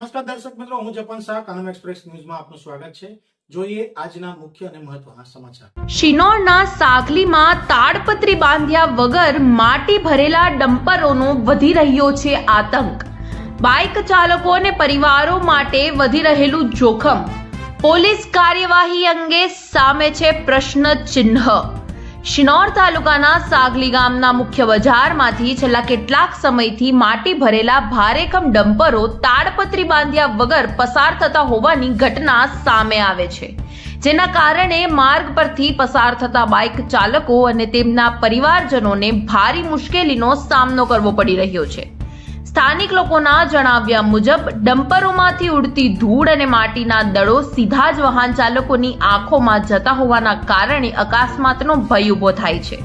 નમસ્કાર દર્શક મિત્રો, હું જપન શાહ, કાનમ એક્સપ્રેસ ન્યૂઝમાં આપનું સ્વાગત છે. જોઈએ આજના મુખ્ય અને મહત્વના સમાચાર. શિનોરના સાગલીમાં તાડપત્રી બાંધ્યા વગર માટી ભરેલા ડમ્પરોનો વધી રહ્યો છે આતંક. બાઇક ચાલકો અને પરિવારો માટે વધી રહેલું જોખમ. પોલીસ કાર્યવાહી અંગે સામે છે પ્રશ્ન ચિહ્ન. શિનોર તાલુકાના સાગલી ગામના મુખ્ય બજારમાંથી છેલ્લા કેટલાક સમયથી માટી ભરેલા ભારેખમ ડમ્પરો તાડપત્રી બાંધ્યા વગર પસાર થતા હોવાની ઘટના સામે આવે છે. જેના કારણે માર્ગ પરથી પસાર થતા બાઇક ચાલકો અને તેમના પરિવારજનોને ભારી મુશ્કેલીનો સામનો કરવો પડી રહ્યો છે. સ્થાનિક લોકોના જણાવ્યા મુજબ, ડમ્પરોમાંથી ઉડતી ધૂળ અને માટીના દળો સીધા જ વાહન ચાલકોની આંખોમાં જતા હોવાના કારણે અકસ્માતનો ભય ઊભો થાય છે.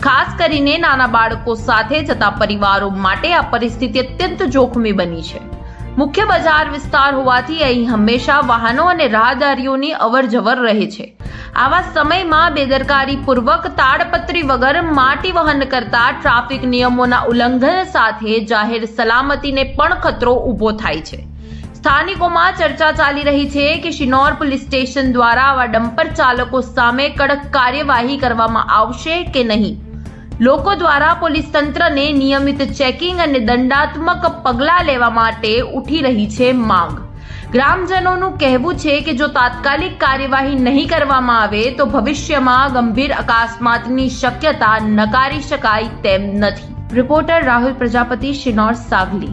ખાસ કરીને નાના બાળકો સાથે જતા પરિવારો માટે આ પરિસ્થિતિ અત્યંત જોખમી બની છે. મુખ્ય બજાર વિસ્તાર હોવાથી અહીં હંમેશા વાહનો અને રાહદારીઓની અવરજવર રહે છે. આવા સમયમાં બેદરકારી પૂર્વક તાડપત્રી વગર માટી વહન કરતા ટ્રાફિક નિયમોના ઉલ્લંઘન સાથે જાહેર સલામતીને પણ ખતરો ઊભો થાય છે. સ્થાનિકોમાં ચર્ચા ચાલી રહી છે કે શિનોર પોલીસ સ્ટેશન દ્વારા આવા ડમ્પર ચાલકો સામે કડક કાર્યવાહી કરવામાં આવશે કે નહીં? લોકો દ્વારા પોલીસ તંત્રને નિયમિત ચેકિંગ અને દંડાત્મક પગલાં લેવા માટે ઉઠી રહી છે માંગ. ગ્રામજનોનું કહેવું છે કે જો તાત્કાલિક કાર્યવાહી નહીં કરવામાં આવે, તો ભવિષ્યમાં ગંભીર અકસ્માતની શક્યતા નકારી શકાય તેમ નથી. રિપોર્ટર રાહુલ પ્રજાપતિ, શિનોર સાગલી